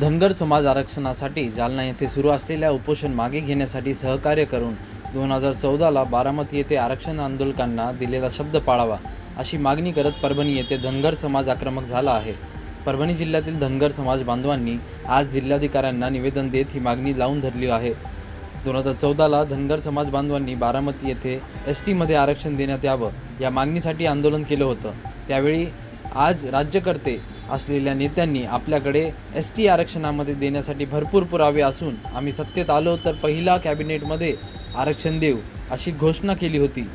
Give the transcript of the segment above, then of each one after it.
धनगर समाज आरक्षणासाठी जालना येथे सुरू असलेल्या उपोषण मागे घेण्यासाठी सहकार्य करून दोन हजार चौदाला बारामती येथे आरक्षण आंदोलकांना दिलेला शब्द पाळावा अशी मागणी करत परभणी येथे धनगर समाज आक्रमक झाला आहे. परभणी जिल्ह्यातील धनगर समाज बांधवांनी आज जिल्हाधिकाऱ्यांना निवेदन देत ही मागणी लावून धरली आहे. दोन हजार चौदाला धनगर समाज बांधवांनी बारामती येथे एस टीमध्ये आरक्षण देण्यात यावं या मागणीसाठी आंदोलन केलं होतं. त्यावेळी आज राज्यकर्ते असलेल्या नेत्यांनी आपल्याकडे एस टी आरक्षणामध्ये देण्यासाठी भरपूर पुरावे असून आम्ही सत्तेत आलो तर पहिला कॅबिनेटमध्ये आरक्षण देऊ अशी घोषणा केली होती.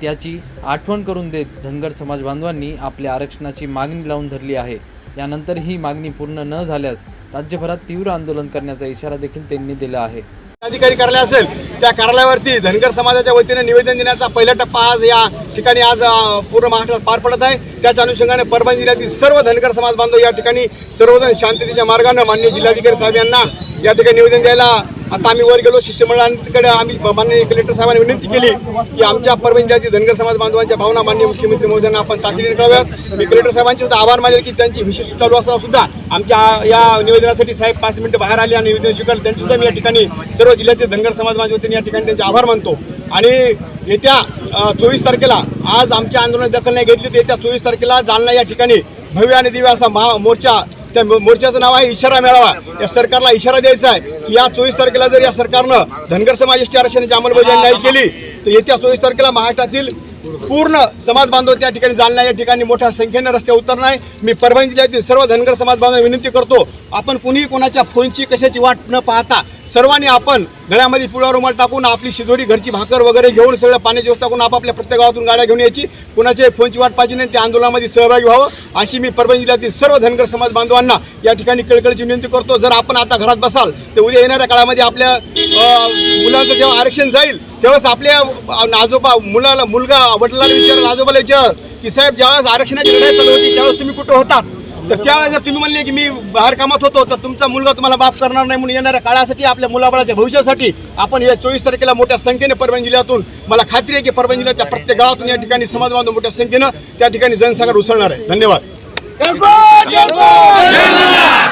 त्याची आठवण करून देत धनगर समाज बांधवांनी आपल्या आरक्षणाची मागणी लावून धरली आहे. यानंतर ही मागणी पूर्ण न झाल्यास राज्यभरात तीव्र आंदोलन करण्याचा इशारा देखील त्यांनी दिला आहे. अधिकारी कार्यालय असेल त्या कार्यालयावरती धनगर समाजाच्या वतीने निवेदन देण्याचा पहिला टप्पा आज या ठिकाणी आज पूर्ण महाराष्ट्रात पार पडत आहे. त्याच्या अनुषंगाने परभणी जिल्ह्यातील सर्व धनगर समाज बांधव या ठिकाणी सर्वजण शांततेच्या मार्गानं माननीय जिल्हाधिकारी साहेब यांना या ठिकाणी निवेदन द्यायला आता आम्ही वर गेलो शिष्टमंडळांकडे आम्ही माननीय कलेक्टर साहेबांनी विनंती केली की आमच्या परभणी जिल्ह्यातील धनगर समाज बांधवांच्या भावना माननीय मुख्यमंत्री महोदयांना आपण तातडीने कळव्यात. मी कलेक्टर साहेबांचे सुद्धा आभार मानेल की त्यांची विशेष चालू असताना सुद्धा आमच्या या निवेदनासाठी साहेब पाच मिनिटं बाहेर आले आणि निवेदन स्वीकारलं. त्यांनीसुद्धा मी या ठिकाणी सर्व जिल्ह्यातील धनगर समाज बांधवांनी या ठिकाणी त्यांचे आभार मानतो. आणि येत्या चोवीस तारखेला आज आमच्या आंदोलनात दखल नाही घेतली तर येत्या चोवीस तारखेला जालना या ठिकाणी भव्य आणि दिव्य असा महा मोर्चा त्या मोर्चाचं नाव आहे इशारा मेळावा. या सरकारला इशारा द्यायचा आहे की या चोवीस तारखेला जर या सरकारनं धनगर समाज एसटी आरक्षणाची अंमलबजावणी नाही केली तर येत्या चोवीस तारखेला महाराष्ट्रातील पूर्ण समाज बांधव त्या ठिकाणी जालना या ठिकाणी मोठ्या संख्येनं रस्त्यावर उतरणार आहे मी परभणी जिल्ह्यातील सर्व धनगर समाज बांधव विनंती करतो आपण कुणीही कोणाच्या फोनची कशाची वाट न पाहता सर्वांनी आपण गळ्यामध्ये पिवळा रुमाल टाकून आपली शिजोरी घरची भाकर वगैरे घेऊन सगळं पाण्याची व्यवस्था करून आपापल्या प्रत्येक गावातून गाड्या घेऊन यायची. कुणाचे फोनची वाट पाहिजे नाही त्या आंदोलनामध्ये सहभागी व्हावं. अशी मी परभणी जिल्ह्यातील सर्व धनगर समाज बांधवांना या ठिकाणी कळकळीची विनंती करतो. जर आपण आता घरात बसाल तर उद्या येणाऱ्या काळामध्ये आपल्या मुलांचं जेव्हा आरक्षण जाईल तेव्हाच आपल्या आजोबा मुलाला मुलगा वडिलाला विचार आजोबाला विचार की साहेब ज्यावेळेस आरक्षणाची लढाई चालू होती त्यावेळेस तुम्ही कुठं होतात? तर त्यावेळेस जर तुम्ही म्हणले की मी बाहेर कामात होतो तर तुमचा मुलगा तुम्हाला माफ करणार नाही म्हणून येणाऱ्या काळासाठी आपल्या मुलाबाळाच्या भविष्यासाठी आपण या चोवीस तारखेला मोठ्या संख्येने परभणी जिल्ह्यातून मला खात्री आहे की परभणी जिल्ह्याच्या प्रत्येक गावातून या ठिकाणी समाज बांधव मोठ्या संख्येनं त्या ठिकाणी जनसागर उसळणार आहे. धन्यवाद.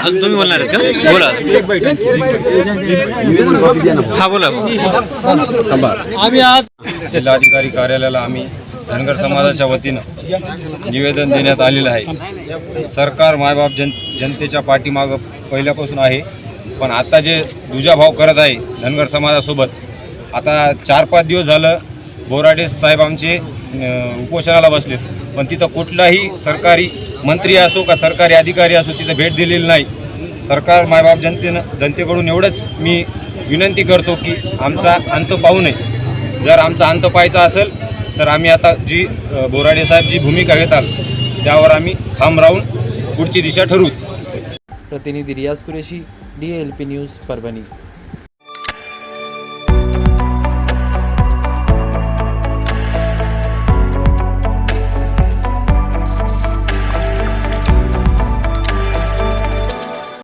तुम्ही बोलणार आहेत का? बोला. हा बोला. आम्ही आज जिल्हाधिकारी कार्यालयाला आम्ही धनगर समाजाच्या वतीनं निवेदन देण्यात आलेलं आहे. सरकार मायबाप जन जनतेच्या पाठीमागं पहिल्यापासून आहे. पण आता जे दुजाभाव करत आहे धनगर समाजासोबत आता चार पाच दिवस झालं बोराडे साहेब आमचे उपोषणाला बसलेत. पण तिथं कुठलाही सरकारी मंत्री असो का सरकारी अधिकारी असो तिथं भेट दिलेली नाही. सरकार मायबाप जनतेनं जनतेकडून एवढंच मी विनंती करतो की आमचा अंत पाहू नये. जर आमचा अंत पाहायचा असेल तर आम्ही आता जी बोराडे साहेब जी भूमिका घेतात त्यावर आम्ही थांब राहून पुढची दिशा ठरवू. प्रतिनिधी Riyaz Qureshi D L P news Parbhani.